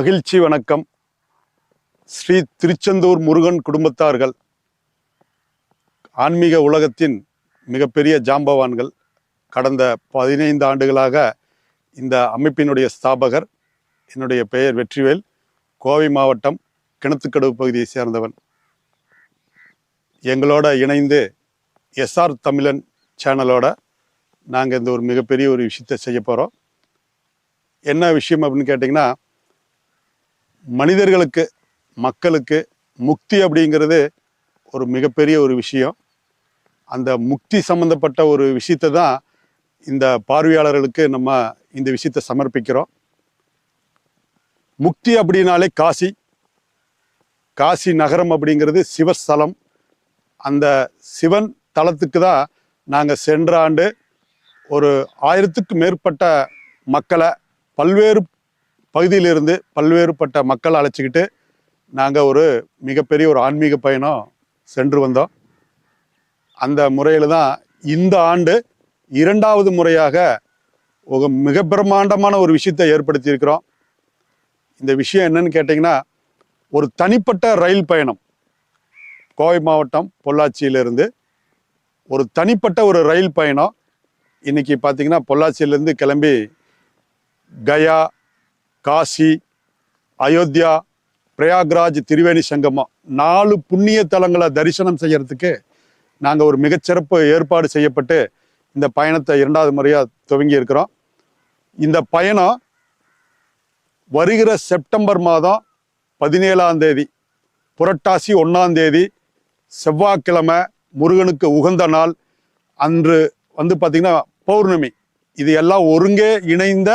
மகிழ்ச்சி வணக்கம். ஸ்ரீ திருச்செந்தூர் முருகன் குடும்பத்தார்கள் ஆன்மீக உலகத்தின் மிகப்பெரிய ஜாம்பவான்கள் கடந்த பதினைந்து ஆண்டுகளாக இந்த அமைப்பினுடைய ஸ்தாபகர் என்னுடைய பெயர் வெற்றிவேல் கோவை மாவட்டம் கிணத்துக்கடவு பகுதியை சேர்ந்தவன். எங்களோட இணைந்து எஸ்ஆர் தமிழன் சேனலோட நாங்கள் இந்த ஒரு மிகப்பெரிய ஒரு விஷயத்தை செய்ய போகிறோம் என்ன விஷயம் அப்படின்னு கேட்டிங்கன்னா மனிதர்களுக்கு மக்களுக்கு முக்தி அப்படிங்கிறது ஒரு மிகப்பெரிய ஒரு விஷயம். அந்த முக்தி சம்பந்தப்பட்ட ஒரு விஷயத்தை தான் இந்த பார்வையாளர்களுக்கு நம்ம இந்த விஷயத்தை சமர்ப்பிக்கிறோம். முக்தி அப்படின்னாலே காசி. காசி நகரம் அப்படிங்கிறது சிவஸ்தலம். அந்த சிவன் தலத்துக்கு தான் நாங்கள் சென்ற ஆண்டு ஒரு ஆயிரத்துக்கு மேற்பட்ட மக்களை பல்வேறு பகுதியிலிருந்து பல்வேறுபட்ட மக்கள் அழைச்சிக்கிட்டு நாங்கள் ஒரு மிகப்பெரிய ஒரு ஆன்மீக பயணம் சென்று வந்தோம். அந்த முறையில் தான் இந்த ஆண்டு இரண்டாவது முறையாக ஒரு மிக பிரம்மாண்டமான ஒரு விஷயத்தை ஏற்படுத்தியிருக்கிறோம். இந்த விஷயம் என்னன்னு கேட்டிங்கன்னா ஒரு தனிப்பட்ட ரயில் பயணம். கோவை மாவட்டம் பொள்ளாச்சியிலிருந்து ஒரு தனிப்பட்ட ஒரு ரயில் பயணம். இன்னைக்கு பார்த்தீங்கன்னா பொள்ளாச்சியிலேருந்து கிளம்பி கயா காசி அயோத்தியா பிரயாக்ராஜ் திரிவேணி சங்கமம் நாலு புண்ணிய தலங்களை தரிசனம் செய்யறதுக்கு நாங்கள் ஒரு மிகச்சிறப்பு ஏற்பாடு செய்யப்பட்டு இந்த பயணத்தை இரண்டாவது முறையாக துவங்கி இருக்கிறோம். இந்த பயணம் வருகிற செப்டம்பர் மாதம் பதினேழாம் தேதி புரட்டாசி ஒன்றாம் தேதி செவ்வாய்க்கிழமை முருகனுக்கு உகந்த நாள். அன்று வந்து பார்த்திங்கன்னா பௌர்ணமி. இது எல்லாம் ஒருங்கே இணைந்த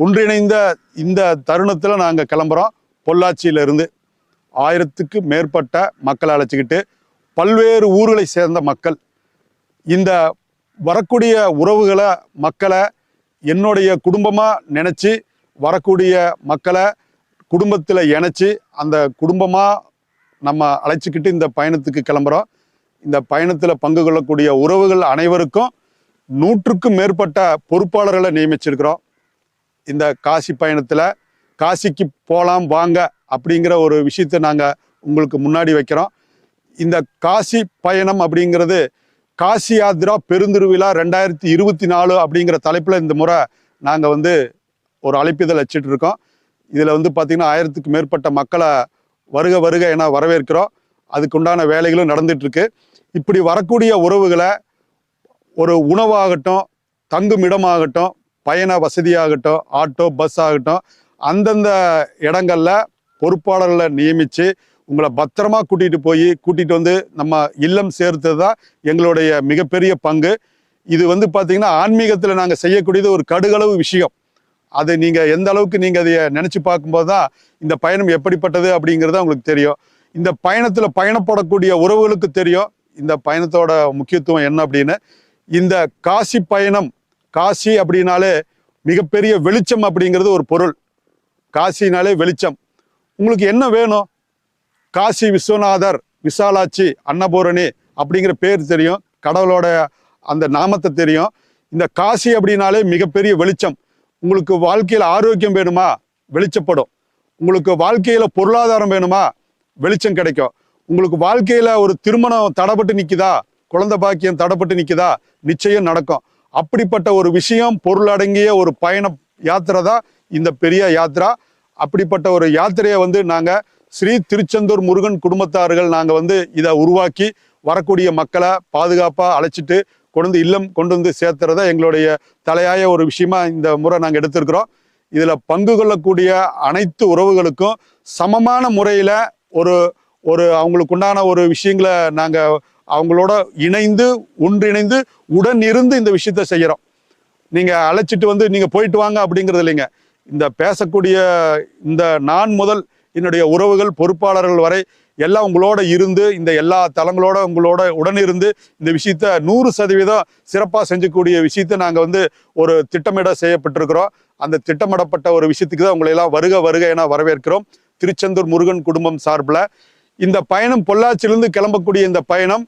ஒன்றிணைந்த இந்த தருணத்தில் நாங்கள் கிளம்புறோம். பொள்ளாச்சியிலிருந்து ஆயிரத்துக்கு மேற்பட்ட மக்களை அழைச்சிக்கிட்டு பல்வேறு ஊர்களை சேர்ந்த மக்கள். இந்த வரக்கூடிய உறவுகளை மக்களை என்னுடைய குடும்பமாக நினச்சி வரக்கூடிய மக்களை குடும்பத்தில் இணைச்சி அந்த குடும்பமாக நம்ம அழைச்சிக்கிட்டு இந்த பயணத்துக்கு கிளம்புறோம். இந்த பயணத்தில் பங்கு கொள்ளக்கூடிய உறவுகள் அனைவருக்கும் நூற்றுக்கும் மேற்பட்ட பொறுப்பாளர்களை நியமிச்சிருக்கிறோம். இந்த காசி பயணத்தில் காசிக்கு போகலாம் வாங்க அப்படிங்கிற ஒரு விஷயத்தை நாங்கள் உங்களுக்கு முன்னாடி வைக்கிறோம். இந்த காசி பயணம் அப்படிங்கிறது காசி யாத்ரா பெருந்திருவிழா ரெண்டாயிரத்தி இருபத்தி நாலு அப்படிங்கிற தலைப்பில் இந்த முறை நாங்கள் வந்து ஒரு அழைப்பிதழ் வச்சிட்ருக்கோம் இதில் வந்து பார்த்திங்கன்னா ஆயிரத்துக்கு மேற்பட்ட மக்களை வருக வருக என வரவேற்கிறோம். அதுக்குண்டான வேலைகளும் நடந்துகிட்ருக்கு இப்படி வரக்கூடிய உறவுகளை ஒரு உணவாகட்டும் தங்கும் இடமாகட்டும் பயண வசதியாகட்டும் ஆட்டோ பஸ் ஆகட்டும் அந்தந்த இடங்களில் பொறுப்பாளர்களை நியமித்து உங்களை பத்திரமா கூட்டிகிட்டு போய் கூட்டிகிட்டு வந்து நம்ம இல்லம் சேர்த்தது தான் எங்களுடைய மிகப்பெரிய பங்கு. இது வந்து பார்த்திங்கன்னா ஆன்மீகத்தில் நாங்கள் செய்யக்கூடியது ஒரு கடுகளவு விஷயம். அது நீங்கள் எந்த அளவுக்கு நீங்கள் அதை நினச்சி பார்க்கும்போது தான் இந்த பயணம் எப்படிப்பட்டது அப்படிங்கிறது உங்களுக்கு தெரியும். இந்த பயணத்தில் பயணப்படக்கூடிய உறவுகளுக்கு தெரியும். இந்த பயணத்தோட முக்கியத்துவம் என்ன அப்படின்னு. இந்த காசி பயணம் காசி அப்படின்னாலே மிகப்பெரிய வெளிச்சம் அப்படிங்கிறது ஒரு பொருள். காசினாலே வெளிச்சம். உங்களுக்கு என்ன வேணும்? காசி விஸ்வநாதர் விசாலாட்சி அன்னபூரணி அப்படிங்கிற பேர் தெரியும். கடவுளோட அந்த நாமத்தை தெரியும். இந்த காசி அப்படின்னாலே மிகப்பெரிய வெளிச்சம். உங்களுக்கு வாழ்க்கையில் ஆரோக்கியம் வேணுமா? வெளிச்சப்படும். உங்களுக்கு வாழ்க்கையில் பொருளாதாரம் வேணுமா? வெளிச்சம் கிடைக்கும். உங்களுக்கு வாழ்க்கையில் ஒரு திருமணம் தடைப்பட்டு நிற்குதா குழந்தை பாக்கியம் தடைப்பட்டு நிற்குதா நிச்சயம் நடக்கும். அப்படிப்பட்ட ஒரு விஷயம் பொருளடங்கிய ஒரு பயண யாத்திரை தான் இந்த பெரிய யாத்திரா. அப்படிப்பட்ட ஒரு யாத்திரையை வந்து நாங்கள் ஸ்ரீ திருச்செந்தூர் முருகன் குடும்பத்தார்கள் நாங்கள் வந்து இதை உருவாக்கி வரக்கூடிய மக்களை பாதுகாப்பாக அழைச்சிட்டு கொண்டு வந்து இல்லம் கொண்டு வந்து சேர்த்துறத எங்களுடைய தலையாய ஒரு விஷயமா இந்த முறை நாங்கள் எடுத்திருக்கிறோம். இதில் பங்கு கொள்ளக்கூடிய அனைத்து உறவுகளுக்கும் சமமான முறையில் ஒரு ஒரு அவங்களுக்கு உண்டான ஒரு விஷயங்களை நாங்கள் அவங்களோட இணைந்து ஒன்றிணைந்து உடன் இருந்து இந்த விஷயத்த செய்கிறோம் நீங்கள் அழைச்சிட்டு வந்து நீங்கள் போயிட்டு வாங்க அப்படிங்கிறது இல்லைங்க. இந்த பேசக்கூடிய இந்த நான் முதல் என்னுடைய உறவுகள் பொறுப்பாளர்கள் வரை எல்லாம் உங்களோட இருந்து இந்த எல்லா தளங்களோட உங்களோட உடன் இருந்து இந்த விஷயத்த நூறு சதவீதம் சிறப்பாக செஞ்சக்கூடிய விஷயத்த நாங்கள் வந்து ஒரு திட்டமிட செய்யப்பட்டிருக்கிறோம். அந்த திட்டமிடப்பட்ட ஒரு விஷயத்துக்கு தான் உங்களை எல்லாம் வருக வருக என வரவேற்கிறோம். திருச்செந்தூர் முருகன் குடும்பம் சார்பில். இந்த பயணம் பொள்ளாச்சியிலிருந்து கிளம்பக்கூடிய இந்த பயணம்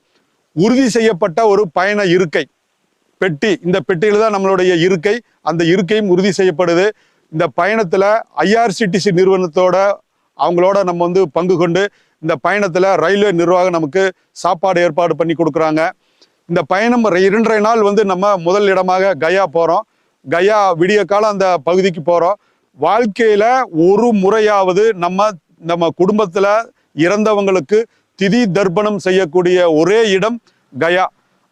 உறுதி செய்யப்பட்ட ஒரு பயண இருக்கை. பெட்டி இந்த பெட்டியில் தான் நம்மளுடைய இருக்கை. அந்த இருக்கையும் உறுதி செய்யப்படுது. இந்த பயணத்தில் ஐஆர்சிடிசி நிறுவனத்தோட அவங்களோட நம்ம வந்து பங்கு கொண்டு இந்த பயணத்தில் ரயில்வே நிர்வாகம் நமக்கு சாப்பாடு ஏற்பாடு பண்ணி கொடுக்குறாங்க. இந்த பயணம் இரண்டரை நாள் வந்து நம்ம முதல் இடமாக கயா போகிறோம் கயா விடிய காலம் அந்த பகுதிக்கு போகிறோம் வாழ்க்கையில் ஒரு முறையாவது நம்ம நம்ம குடும்பத்தில் இறந்தவங்களுக்கு திதி தர்ப்பணம் செய்யக்கூடிய ஒரே இடம் கயா.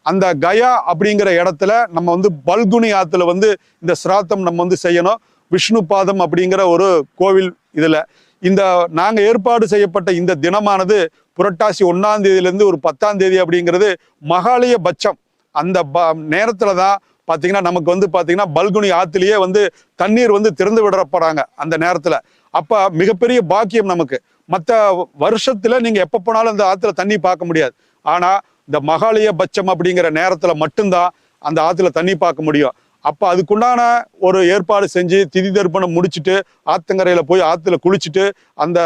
அந்த கயா அப்படிங்கிற இடத்துல நம்ம வந்து பல்குனி ஆத்துல வந்து இந்த சிராத்தம் நம்ம வந்து செய்யணும். விஷ்ணு பாதம் அப்படிங்கிற ஒரு கோவில் இதுல. இந்த நாங்க ஏற்பாடு செய்யப்பட்ட இந்த தினமானது புரட்டாசி ஒன்னாம் தேதியிலேருந்து ஒரு பத்தாம் தேதி அப்படிங்கிறது மகாலய பட்சம். அந்த ப நேரத்துல தான் பார்த்தீங்கன்னா நமக்கு வந்து பார்த்தீங்கன்னா பல்குனி ஆத்துலயே வந்து தண்ணீர் வந்து திறந்து விடப்படுறாங்க அந்த நேரத்தில். அப்போ மிகப்பெரிய பாக்கியம் நமக்கு. மற்ற வருஷத்தில் நீங்கள் எப்போ போனாலும் அந்த ஆற்றுல தண்ணி பார்க்க முடியாது. ஆனால் இந்த மகாலய பட்சம் அப்படிங்கிற நேரத்தில் மட்டும்தான் அந்த ஆற்றுல தண்ணி பார்க்க முடியும். அப்போ அதுக்குண்டான ஒரு ஏற்பாடு செஞ்சு திதி தர்ப்பணம் முடிச்சுட்டு ஆத்தங்கரையில் போய் ஆற்றுல குளிச்சுட்டு அந்த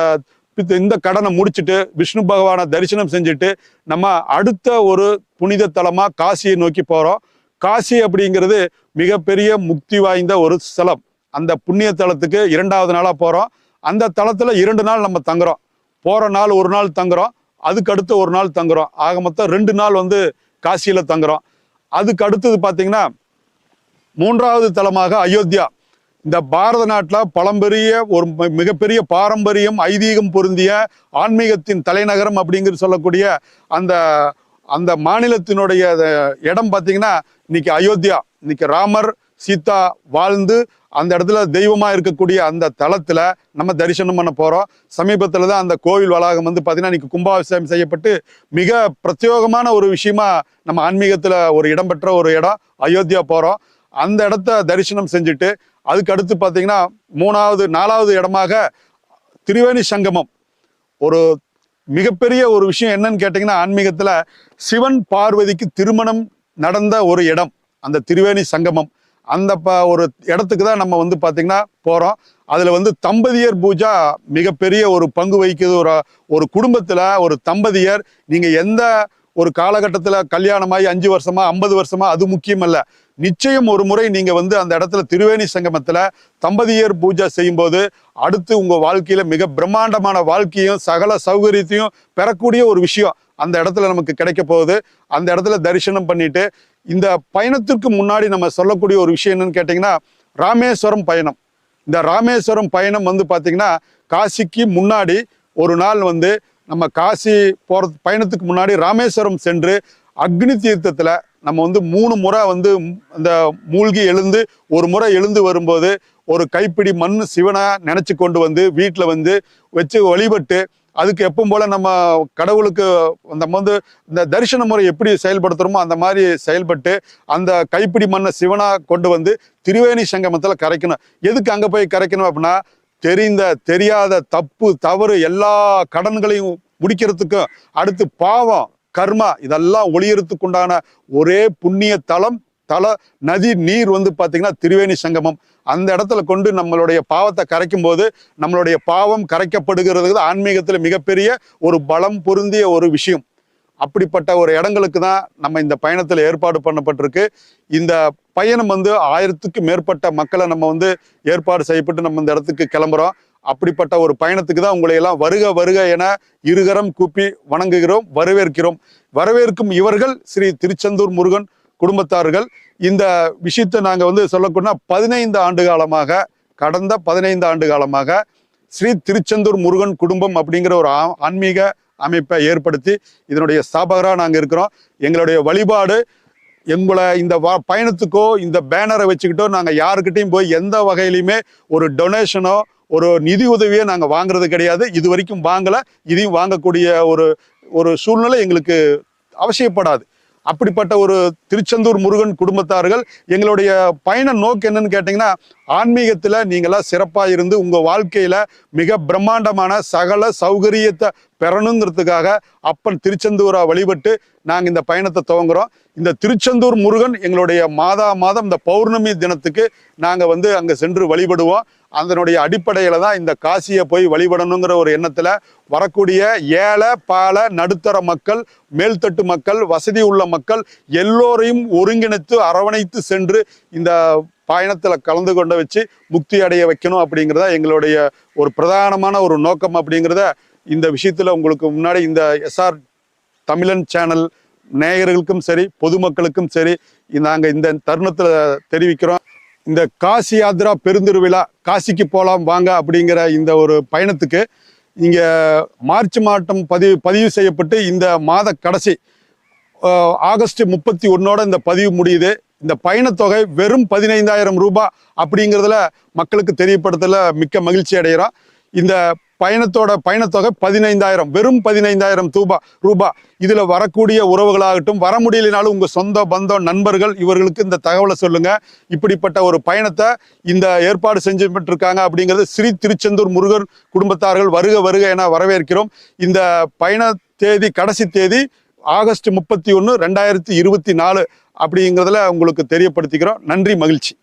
இந்த கடனை முடிச்சுட்டு விஷ்ணு பகவானை தரிசனம் செஞ்சுட்டு நம்ம அடுத்த ஒரு புனித தலமாக காசியை நோக்கி போகிறோம் காசி அப்படிங்கிறது மிகப்பெரிய முக்தி வாய்ந்த ஒரு ஸ்தலம். அந்த புண்ணிய தலத்துக்கு இரண்டாவது நாளாக போகிறோம் அந்த தளத்தில் இரண்டு நாள் நம்ம தங்குறோம். போகிற நாள் ஒரு நாள் தங்குறோம். அதுக்கு அடுத்து ஒரு நாள் தங்குறோம். ஆக மொத்தம் ரெண்டு நாள் வந்து காசியில் தங்குறோம். அதுக்கு அடுத்தது பார்த்தீங்கன்னா மூன்றாவது தலமாக அயோத்தியா. இந்த பாரத நாட்டில் பழம்பெரிய ஒரு மிகப்பெரிய பாரம்பரியம் ஐதீகம் பொருந்திய ஆன்மீகத்தின் தலைநகரம் அப்படிங்கிறது சொல்லக்கூடிய அந்த அந்த மாநிலத்தினுடைய இடம் பார்த்தீங்கன்னா இன்னைக்கு அயோத்தியா. இன்னைக்கு ராமர் சீதா வாழ்ந்து அந்த இடத்துல தெய்வமாக இருக்கக்கூடிய அந்த தளத்தில் நம்ம தரிசனம் பண்ண போகிறோம் சமீபத்தில் தான் அந்த கோவில் வளாகம் வந்து பார்த்திங்கன்னா இன்றைக்கி கும்பாபிஷேகம் செய்யப்பட்டு மிக பிரத்யேகமான ஒரு விஷயமா நம்ம ஆன்மீகத்தில் ஒரு இடம் பெற்ற ஒரு இடம் அயோத்தியா போகிறோம் அந்த இடத்த தரிசனம் செஞ்சுட்டு அதுக்கு அடுத்து பார்த்தீங்கன்னா மூணாவது நாலாவது இடமாக திரிவேணி சங்கமம். ஒரு மிகப்பெரிய ஒரு விஷயம் என்னன்னு கேட்டிங்கன்னா ஆன்மீகத்தில் சிவன் பார்வதிக்கு திருமணம் நடந்த ஒரு இடம் அந்த திரிவேணி சங்கமம். அந்த ப ஒரு இடத்துக்கு தான் நம்ம வந்து பார்த்தீங்கன்னா போகிறோம் அதில் வந்து தம்பதியர் பூஜா மிகப்பெரிய ஒரு பங்கு வகிக்குது. ஒரு ஒரு குடும்பத்தில் ஒரு தம்பதியர். நீங்கள் எந்த ஒரு காலகட்டத்தில் கல்யாணமாகி அஞ்சு வருஷமா ஐம்பது வருஷமா அது முக்கியமல்ல நிச்சயம் ஒரு முறை நீங்கள் வந்து அந்த இடத்துல திருவேணி சங்கமத்தில் தம்பதியர் பூஜை செய்யும்போது அடுத்து உங்கள் வாழ்க்கையில் மிக பிரம்மாண்டமான வாழ்க்கையும் சகல சௌகரியத்தையும் பெறக்கூடிய ஒரு விஷயம் அந்த இடத்துல நமக்கு கிடைக்க போகுது. அந்த இடத்துல தரிசனம் பண்ணிட்டு இந்த பயணத்திற்கு முன்னாடி நம்ம சொல்லக்கூடிய ஒரு விஷயம் என்னன்னு கேட்டிங்கன்னா ராமேஸ்வரம் பயணம். இந்த ராமேஸ்வரம் பயணம் வந்து பார்த்திங்கன்னா காசிக்கு முன்னாடி ஒரு நாள் வந்து நம்ம காசி போகிற பயணத்துக்கு முன்னாடி ராமேஸ்வரம் சென்று அக்னி தீர்த்தத்தில் நம்ம வந்து மூணு முறை வந்து அந்த மூழ்கி எழுந்து ஒரு முறை எழுந்து வரும்போது ஒரு கைப்பிடி மண் சிவனாக நினச்சி கொண்டு வந்து வீட்டில் வந்து வச்சு வழிபட்டு அதுக்கு எப்பவும் போல நம்ம கடவுளுக்கு நம்ம வந்து இந்த தரிசன முறை எப்படி செயல்படுத்துறோமோ அந்த மாதிரி செயல்பட்டு அந்த கைப்பிடி மண்ணை சிவனா கொண்டு வந்து திரிவேணி சங்கமத்தில் கரைக்கணும். எதுக்கு அங்கே போய் கரைக்கணும் அப்படின்னா தெரிந்த தெரியாத தப்பு தவறு எல்லா கடன்களையும் முடிக்கிறதுக்கும் அடுத்து பாவம் கர்மா இதெல்லாம் ஒளியறதுக்குண்டான ஒரே புண்ணிய தலம் தல நதி நீர் வந்து பார்த்தீங்கன்னா திரிவேணி சங்கமம். அந்த இடத்துல கொண்டு நம்மளுடைய பாவத்தை கரைக்கும் போது நம்மளுடைய பாவம் கரைக்கப்படுகிறது ஆன்மீகத்தில் மிகப்பெரிய ஒரு பலம் பொருந்திய ஒரு விஷயம். அப்படிப்பட்ட ஒரு இடங்களுக்கு தான் நம்ம இந்த பயணத்தில் ஏற்பாடு பண்ணப்பட்டிருக்கு. இந்த பயணம் வந்து ஆயிரத்துக்கு மேற்பட்ட மக்களை நம்ம வந்து ஏற்பாடு செய்யப்பட்டு நம்ம இந்த இடத்துக்கு கிளம்புறோம். அப்படிப்பட்ட ஒரு பயணத்துக்கு தான் உங்களை எல்லாம் வருக வருக என இருகரம் கூப்பி வணங்குகிறோம் வரவேற்கிறோம். வரவேற்கும் இவர்கள் ஸ்ரீ திருச்செந்தூர் முருகன் குடும்பத்தார்கள். இந்த விஷயத்தை நாங்கள் வந்து சொல்லக்கூடனா பதினைந்து ஆண்டு காலமாக கடந்த பதினைந்து ஆண்டு காலமாக ஸ்ரீ திருச்செந்தூர் முருகன் குடும்பம் அப்படிங்கிற ஒரு ஆ- ஆன்மீக அமைப்பை ஏற்படுத்தி இதனுடைய ஸ்தாபகராக நாங்கள் இருக்கிறோம். எங்களுடைய வழிபாடு எங்களை இந்த பயணத்துக்கோ இந்த பேனரை வச்சுக்கிட்டோ நாங்கள் யாருக்கிட்டையும் போய் எந்த வகையிலையுமே ஒரு டொனேஷனோ ஒரு நிதி உதவியோ நாங்கள் வாங்குறது கிடையாது. இது வரைக்கும் வாங்கலை. இதையும் வாங்கக்கூடிய ஒரு ஒரு சூழ்நிலை எங்களுக்கு அவசியப்படாது. அப்படிப்பட்ட ஒரு திருச்செந்தூர் முருகன் குடும்பத்தார்கள் எங்களுடைய பயண நோக்கு என்னன்னு கேட்டிங்கன்னா ஆன்மீகத்தில் நீங்களாம் சிறப்பாக இருந்து உங்கள் வாழ்க்கையில் மிக பிரம்மாண்டமான சகல சௌகரியத்தை பெறணுங்கிறதுக்காக அப்பன் திருச்செந்தூரா வழிபட்டு நாங்கள் இந்த பயணத்தை துவங்குறோம். இந்த திருச்செந்தூர் முருகன் எங்களுடைய மாதா மாதம் இந்த பௌர்ணமி தினத்துக்கு நாங்கள் வந்து அங்கே சென்று வழிபடுவோம். அதனுடைய அடிப்படையில் தான் இந்த காசியை போய் வழிபடணுங்கிற ஒரு எண்ணத்தில் வரக்கூடிய ஏழை பால நடுத்தர மக்கள் மேல்தட்டு மக்கள் வசதி உள்ள மக்கள் எல்லோரையும் ஒருங்கிணைத்து அரவணைத்து சென்று இந்த பயணத்தில் கலந்து கொண்ட வச்சு முக்தி அடைய வைக்கணும் அப்படிங்கிறத எங்களுடைய ஒரு பிரதானமான ஒரு நோக்கம் அப்படிங்கிறத இந்த விஷயத்தில் உங்களுக்கு முன்னாடி இந்த எஸ்ஆர் தமிழன் சேனல் நேயர்களுக்கும் சரி பொதுமக்களுக்கும் சரி நாங்கள் இந்த தருணத்தில் தெரிவிக்கிறோம். இந்த காசி யாத்ரா பெருந்திருவிழா காசிக்கு போகலாம் வாங்க அப்படிங்கிற இந்த ஒரு பயணத்துக்கு இங்கே மார்ச் மாதம் பதிவு பதிவு செய்யப்பட்டு இந்த மாத கடைசி ஆகஸ்ட் முப்பத்தி ஒன்னோட இந்த பதிவு முடியுது. இந்த பயணத்தொகை வெறும் பதினைந்தாயிரம் ரூபாய் அப்படிங்கிறதுல மக்களுக்கு தெரியப்படுத்தல மிக்க மகிழ்ச்சி அடைகிறோம். இந்த பயணத்தோட பயணத்தொகை பதினைந்தாயிரம் வெறும் பதினைந்தாயிரம் தூபா ரூபா. இதில் வரக்கூடிய உறவுகளாகட்டும் வர முடியலனாலும் உங்கள் சொந்த பந்தம் நண்பர்கள் இவர்களுக்கு இந்த தகவலை சொல்லுங்கள் இப்படிப்பட்ட ஒரு பயணத்தை இந்த ஏற்பாடு செஞ்சுட்டு இருக்காங்க அப்படிங்கிறது ஸ்ரீ திருச்செந்தூர் முருகன் குடும்பத்தார்கள் வருக வருக என வரவேற்கிறோம். இந்த பயண தேதி கடைசி தேதி ஆகஸ்ட் முப்பத்தி ஒன்று ரெண்டாயிரத்தி இருபத்தி நாலு அப்படிங்கிறதுல உங்களுக்கு தெரியப்படுத்திக்கிறோம். நன்றி மகிழ்ச்சி.